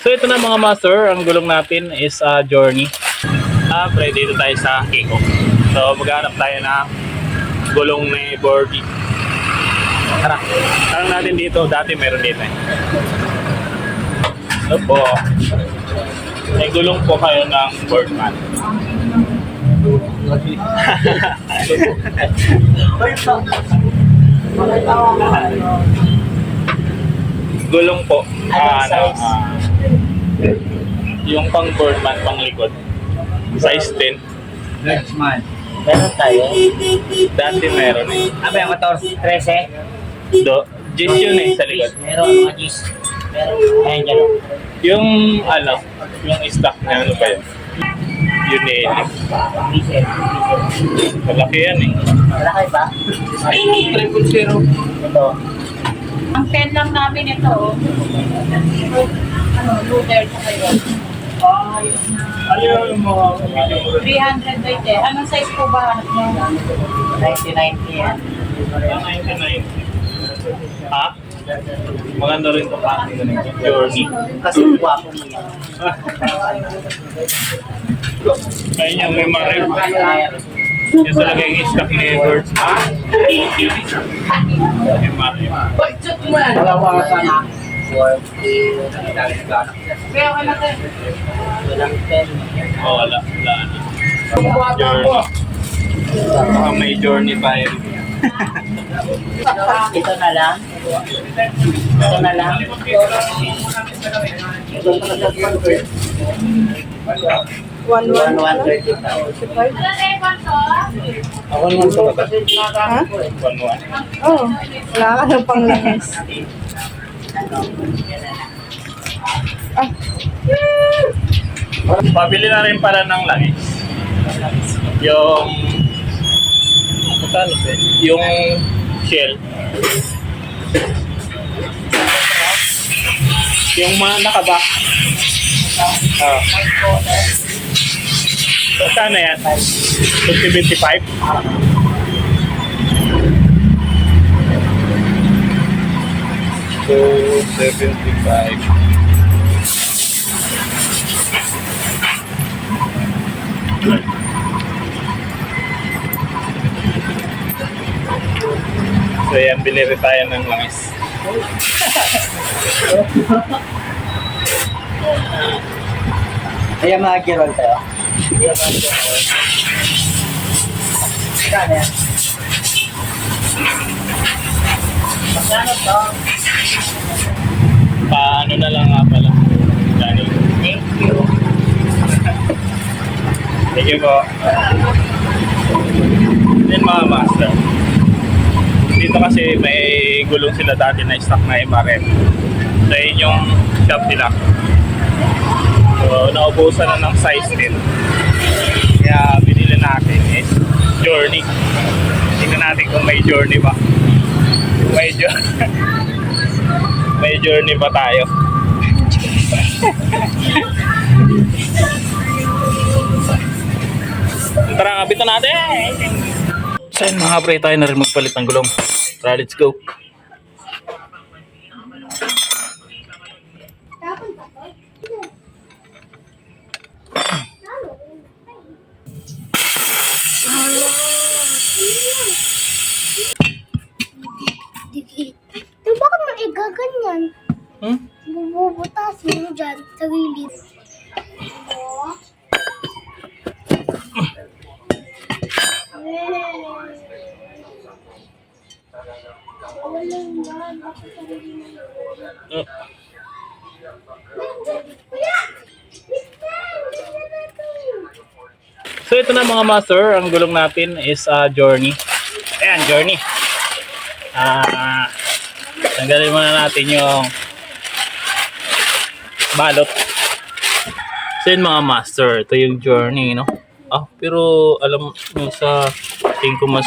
So ito na mga master, ang gulong natin is uh, Journey. Ah, pre, dito tayo sa Kiko. So maghanap tayo ng gulong ni Bordy. Tara, tanong natin dito. Dati meron dito eh. Ito po. May gulong po kayo ng Boardman. gulong po. Ah, ano, size? ah, yung pang Boardman, pang likod. Size 10. Large man. Meron tayo. Dati meron eh. Ano yung 14? 13. Do, Gis yun eh sa likod. Meron mga G's. Meron. Ayan dyan. Yung ano, yung stock na ano ba yun? Yun eh. Diesel. Malaki yan eh. Malaki ba? Triple zero. Ito. Ang 10 lang namin ito. oh. Ano, Luger sa kayo. Ano yung mga 300 by 10. Anong size po ba hanap mo? 1990 yan. 1990? Ha? Maganda rin ito pati Journey. Kasi guwapo mo yan. Kaya niya may marep. Yan talaga yung stock ni Edwards. May marep. Dalawa ka na. Kaya ka na tayo. Walang 10. Oh, wala. Wala na. Journey. Baka may journey tayo. Ito na lang. Ito na lang. One, one. 1130 Ako naman ito ba? Ha? One one. Oh, wala ka ng panglahis. Pabili na rin pala ng langis. Yung... Magkano ba? Yung shell. Yung mga nakabak. Ah. Magkano yan? 2025? So, 75. So yan, binili tayo ng langis. Ayan mga girol tayo. Paano na lang nga pala. Dani. Thank you. Thank you po. Then mga master. Dito kasi may gulong sila dati na stock na MRM. So yun yung shop nila. So naubusan na ng size din. Kaya binili natin is Journey. Tingnan natin kung may Journey ba. May Journey. may Journey ba tayo? Tara, kapitan natin! So yun mga pre, tayo na rin magpalit ng gulong. Tara, let's go. Mo dyan sa gilid. Oh. So ito na mga master, ang gulong natin is uh, Journey. Ayan, Journey. Ah, tanggalin muna natin yung balot. So yun mga master, ito yung Journey, no? Ah, pero alam mo sa tingin ko mas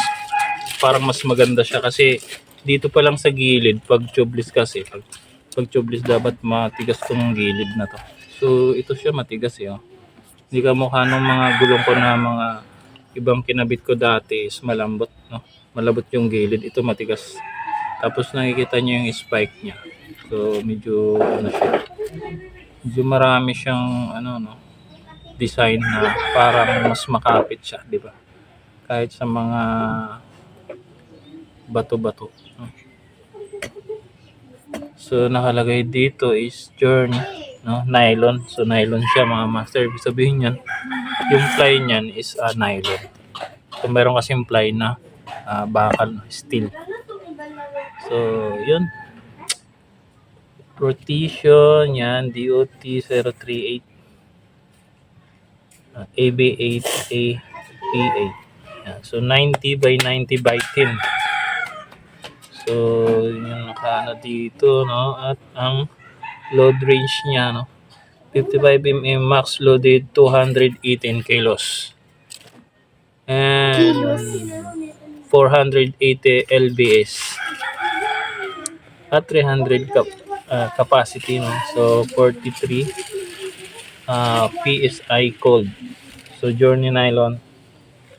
parang mas maganda siya kasi dito pa lang sa gilid pag tubeless kasi pag, pag tubeless dapat matigas tong gilid na to. So ito siya matigas eh. Oh. Hindi ka mukha ng mga gulong ko na mga ibang kinabit ko dati is malambot, no? Malabot yung gilid, ito matigas. Tapos nakikita niyo yung spike niya. So medyo ano siya. Medyo marami siyang ano no design na parang mas makapit siya, di ba? Kahit sa mga bato-bato. no? So nakalagay dito is journey, no? Nylon. So nylon siya mga master. Ibig sabihin niyan, yung ply niyan is ah, nylon. So meron kasing ply na ah, bakal, steel. So yun. Rotation, yan, DOT 038. Uh, AB8A PA. Yan. So 90 by 90 by 10. So yun yung nakaano dito no at ang load range niya no 55 mm max loaded 218 kilos. And 480 lbs at 300 cap ah, capacity no? So 43 uh, psi cold. So journey nylon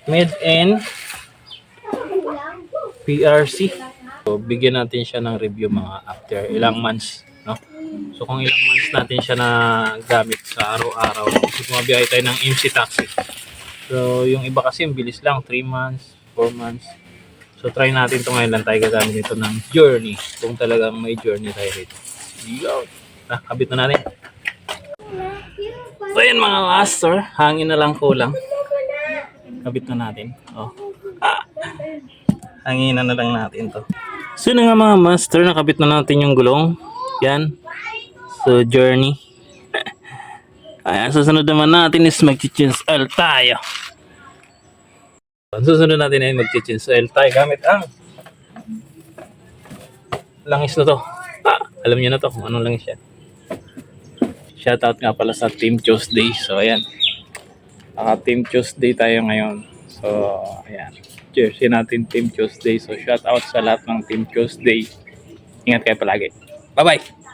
made in PRC so bigyan natin siya ng review mga after ilang months no? So kung ilang months natin siya na gamit sa araw-araw so bumabiyahe tayo ng MC taxi. So yung iba kasi ang bilis lang 3 months 4 months. So try natin ito ngayon lang tayo gagamit nito ng journey. Kung talagang may journey tayo rito. Yo! Ah, kabit na natin. So yan mga master, hangin na lang kulang. Kabit na natin. Oh. Ah. Hangin na lang natin to. So yun nga mga master, nakabit na natin yung gulong. Yan. So journey. Ay, ang susunod naman natin is mag-change oil tayo. Susunod natin ay mag-change oil tayo gamit ang langis na to. Alam niyo na to kung anong langis yan. Shoutout nga pala sa Team Tuesday. So, ayan. Naka Team Tuesday tayo ngayon. So, ayan. Cheers natin Team Tuesday. So, shoutout sa lahat ng Team Tuesday. Ingat kayo palagi. Bye-bye!